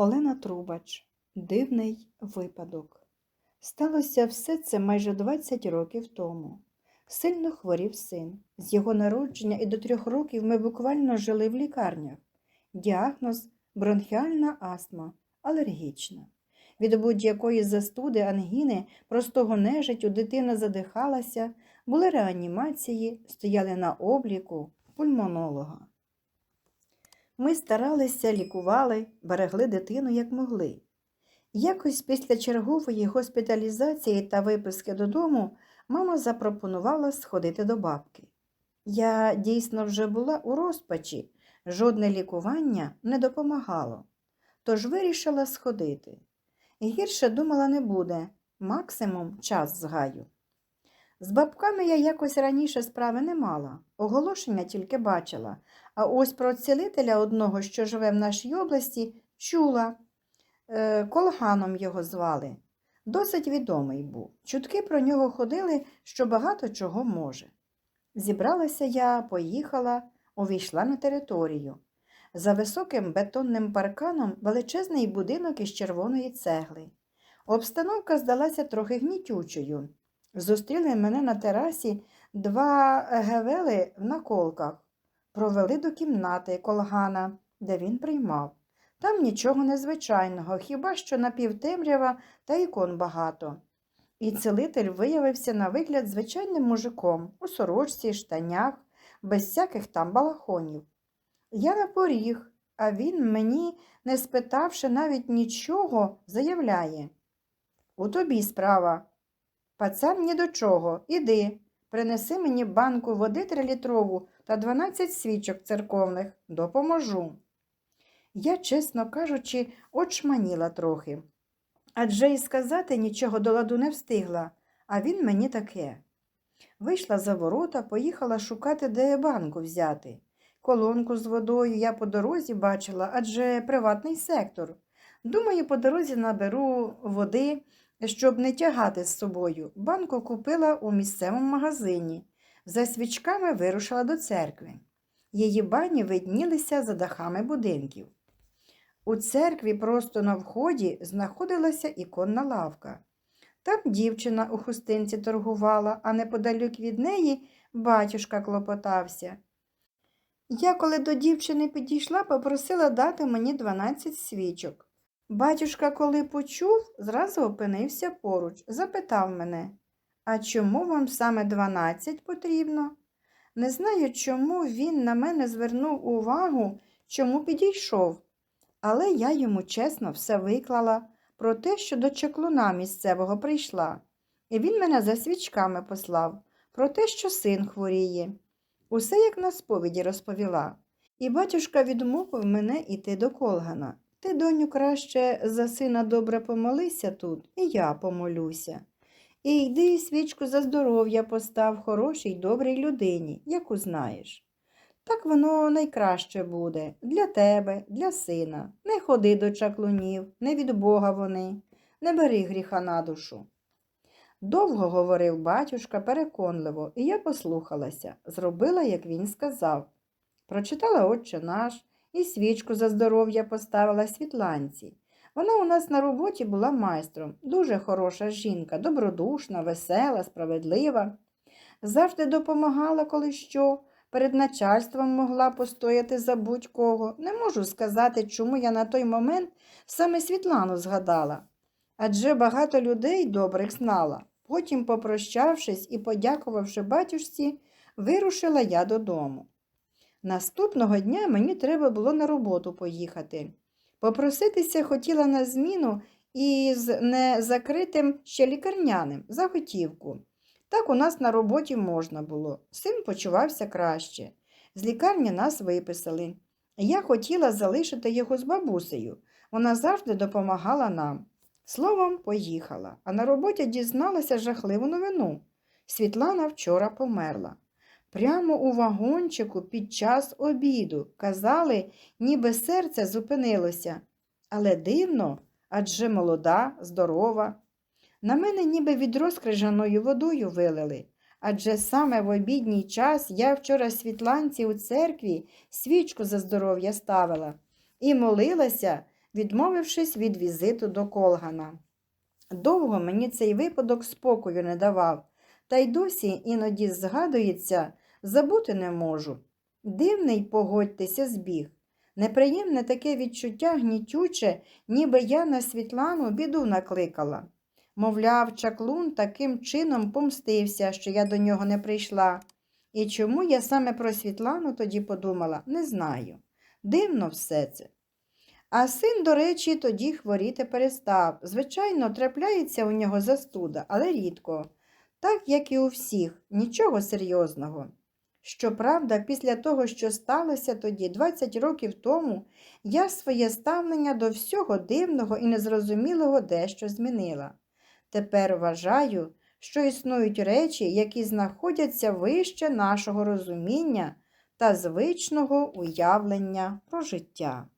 Олена Трубач. Дивний випадок. Сталося все це майже 20 років тому. Сильно хворів син. З його народження і до трьох років ми буквально жили в лікарнях. Діагноз бронхіальна астма, алергічна. Від будь-якої застуди, ангіни, простого нежиттю дитина задихалася, були реанімації, стояли на обліку пульмонолога. Ми старалися, лікували, берегли дитину як могли. Якось після чергової госпіталізації та виписки додому мама запропонувала сходити до бабки. Я дійсно вже була у розпачі, жодне лікування не допомагало, тож вирішила сходити. Гірше думала не буде, максимум час згаю. З бабками я якось раніше справи не мала, оголошення тільки бачила, а ось про цілителя одного, що живе в нашій області, чула. Е, Колганом його звали. Досить відомий був. Чутки про нього ходили, що багато чого може. Зібралася я, поїхала, увійшла на територію. За високим бетонним парканом величезний будинок із червоної цегли. Обстановка здалася трохи гнітючою. Зустріли мене на терасі два гевели в наколках, провели до кімнати колгана, де він приймав. Там нічого незвичайного, хіба що напівтемрява та ікон багато. І целитель виявився на вигляд звичайним мужиком у сорочці, штанях, без всяких там балахонів. Я на поріг, а він мені, не спитавши навіть нічого, заявляє У тобі справа. Пацан ні до чого. Іди, принеси мені банку води трилітрову та 12 свічок церковних, допоможу. Я, чесно кажучи, очманіла трохи. Адже й сказати нічого до ладу не встигла, а він мені таке. Вийшла за ворота, поїхала шукати, де банку взяти. Колонку з водою я по дорозі бачила, адже приватний сектор. Думаю, по дорозі наберу води, щоб не тягати з собою. Банку купила у місцевому магазині. За свічками вирушила до церкви. Її бані виднілися за дахами будинків. У церкві просто на вході знаходилася іконна лавка. Там дівчина у хустинці торгувала, а неподалік від неї батюшка клопотався. Я, коли до дівчини підійшла, попросила дати мені 12 свічок. Батюшка, коли почув, зразу опинився поруч, запитав мене, а чому вам саме 12 потрібно? Не знаю, чому він на мене звернув увагу, чому підійшов. Але я йому чесно все виклала про те, що до чаклуна місцевого прийшла, і він мене за свічками послав, про те, що син хворіє. Усе як на сповіді розповіла. І батюшка відмовив мене іти до колгана. Ти, доню, краще за сина добре помолися тут, і я помолюся. І йди свічку за здоров'я постав хорошій добрій людині, яку знаєш. Так воно найкраще буде для тебе, для сина. Не ходи до чаклунів, не від Бога вони, не бери гріха на душу. Довго говорив батюшка переконливо, і я послухалася, зробила, як він сказав. Прочитала Отче наш і свічку за здоров'я поставила Світланці. Вона у нас на роботі була майстром, дуже хороша жінка, добродушна, весела, справедлива. Завжди допомагала, коли що. Перед начальством могла постояти за будь-кого. Не можу сказати, чому я на той момент саме Світлану згадала. Адже багато людей добрих знала. Потім, попрощавшись і подякувавши батюшці, вирушила я додому. Наступного дня мені треба було на роботу поїхати. Попроситися хотіла на зміну із незакритим ще лікарняним за готівку. Так у нас на роботі можна було. Син почувався краще. З лікарні нас виписали. Я хотіла залишити його з бабусею. Вона завжди допомагала нам. Словом, поїхала, а на роботі дізналася жахливу новину. Світлана вчора померла. Прямо у вагончику під час обіду казали, ніби серце зупинилося. Але дивно, адже молода, здорова. На мене ніби відро з крижаною водою вилили, адже саме в обідній час я вчора світланці у церкві свічку за здоров'я ставила і молилася відмовившись від візиту до Колгана. Довго мені цей випадок спокою не давав, та й досі іноді згадується, забути не можу. Дивний, погодьтеся, збіг. Неприємне таке відчуття гнітюче, ніби я на Світлану біду накликала. Мовляв, чаклун таким чином помстився, що я до нього не прийшла. І чому я саме про Світлану тоді подумала, не знаю. Дивно все це. А син, до речі, тоді хворіти перестав. Звичайно, трапляється у нього застуда, але рідко. Так, як і у всіх, нічого серйозного. Щоправда, після того, що сталося тоді, 20 років тому, я своє ставлення до всього дивного і незрозумілого дещо змінила. Тепер вважаю, що існують речі, які знаходяться вище нашого розуміння та звичного уявлення про життя.